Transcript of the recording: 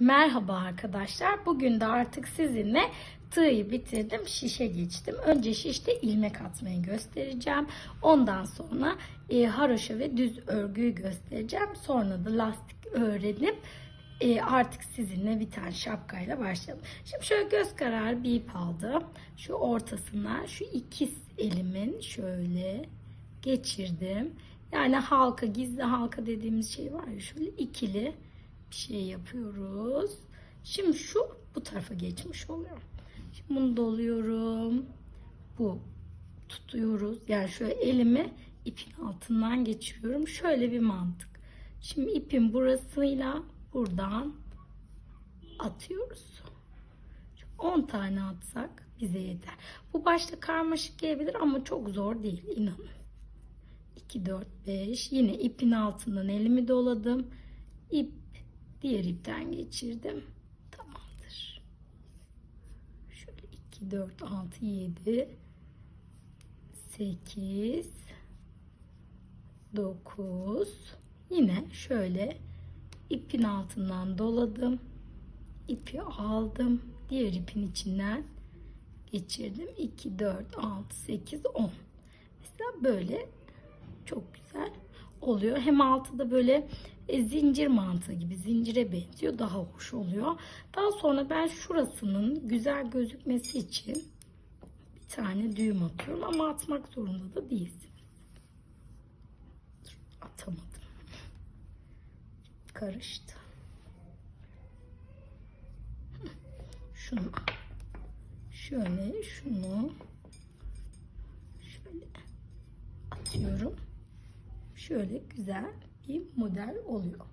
Merhaba arkadaşlar. Bugün de artık sizinle tığı bitirdim. Şişe geçtim. Önce şişte ilmek atmayı göstereceğim. Ondan sonra e, haroşa ve düz örgüyü göstereceğim. Sonra da lastik öğrenip e, artık sizinle bir tane şapkayla başlayalım. Şimdi şöyle göz kararı bir ip aldım. Şu ortasına şu ikiz elimin şöyle geçirdim. Yani halka, gizli halka dediğimiz şey var ya şöyle ikili şey yapıyoruz. Şimdi şu bu tarafa geçmiş oluyor. Şimdi bunu doluyorum. Bu tutuyoruz. Yani şöyle elimi ipin altından geçiriyorum. Şöyle bir mantık. Şimdi ipin burasıyla buradan atıyoruz. 10 tane atsak bize yeter. Bu başta karmaşık gelebilir ama çok zor değil inanın. 2 4 5 yine ipin altından elimi doladım. İp diğer ipten geçirdim. Tamamdır. Şöyle 2 4 6 7 8 9 yine şöyle ipin altından doladım. ipi aldım. Diğer ipin içinden geçirdim. 2 4 6 8 10. Mesela böyle çok güzel oluyor. Hem altı da böyle e, zincir mantığı gibi zincire benziyor. Daha hoş oluyor. Daha sonra ben şurasının güzel gözükmesi için bir tane düğüm atıyorum. Ama atmak zorunda da değilsin. Atamadım. Karıştı. Şunu şöyle şunu şöyle atıyorum şöyle güzel bir model oluyor.